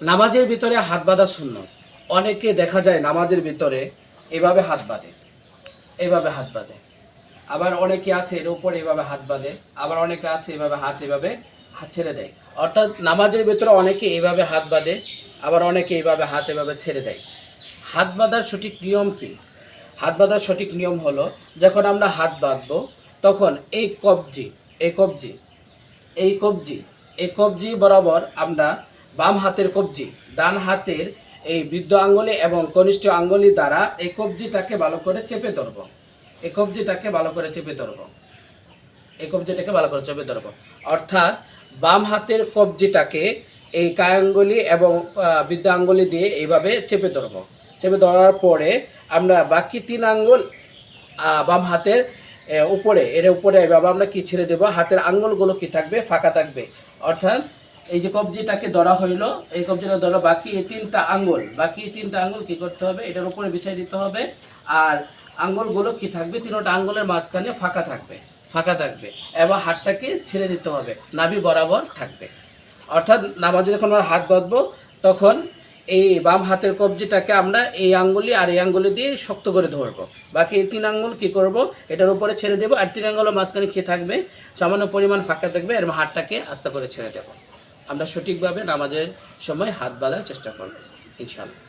নামাজের ভিতরে হাত বাঁধা শূন্য অনেকে দেখা যায় নামাজের ভিতরে এভাবে হাত বাঁধে, এভাবে হাত বাঁধে। আবার অনেকে আছে এর উপরে এভাবে হাত বাঁধে, আবার অনেকে আছে এভাবে হাত এভাবে হাত ছেড়ে দেয়। অর্থাৎ নামাজের ভিতরে অনেকে এভাবে হাত বাঁধে, আবার অনেকে এভাবে হাত এভাবে ছেড়ে দেয়। হাত বাঁধার সঠিক নিয়ম কি? হাত বাঁধার সঠিক নিয়ম হলো, যখন আমরা হাত বাঁধবো, তখন এই কবজি এই কবজি এই কবজি এই কবজি বরাবর আমরা বাম হাতের কবজি, ডান হাতের এই বৃদ্ধ আঙ্গুলি এবং কনিষ্ঠ আঙ্গুলি দ্বারা এই কবজিটাকে ভালো করে চেপে ধরবো। এই কবজিটাকে ভালো করে চেপে ধরবো। এই কবজিটাকে ভালো করে চেপে ধরবো। অর্থাৎ বাম হাতের কবজিটাকে এই কায়াঙ্গুলি এবং বৃদ্ধ আঙ্গুলি দিয়ে এইভাবে চেপে ধরবো। চেপে ধরার পরে আমরা বাকি তিন আঙ্গুল বাম হাতের উপরে, এর উপরে এভাবে আমরা কি ছেড়ে দেবো? হাতের আঙ্গুলগুলো কি থাকবে? ফাঁকা থাকবে। অর্থাৎ এই যে কবজিটাকে ধরা হইল, এই কবজিটা ধরা বাকি এই তিনটা আঙ্গুল। বাকি তিনটা আঙ্গুল কি করতে হবে? এটার উপরে বিছাই দিতে হবে। আর আঙ্গুলগুলো কি থাকবে? তিনটা আঙ্গুলের মাঝখানে ফাঁকা থাকবে ফাঁকা থাকবে। এবং হাতটাকে ছেড়ে দিতে হবে, নাভি বরাবর থাকবে। অর্থাৎ নামাজে যখন আমরা হাত বাঁধবো, তখন এই বাম হাতের কবজিটাকে আমরা এই আঙ্গুলি আর এই আঙ্গুলি দিয়ে শক্ত করে ধরবো। বাকি এই তিন আঙ্গুল কি করব? এটার উপরে ছেড়ে দেবো। আর তিন আঙ্গুলের মাঝখানে কী থাকবে? সামান্য পরিমাণ ফাঁকা থাকবে। এর হাতটাকে আস্তে করে ছেড়ে দেবো। আমরা সঠিকভাবে নামাজের সময় হাত বাঁধার চেষ্টা করব ইনশাল্লাহ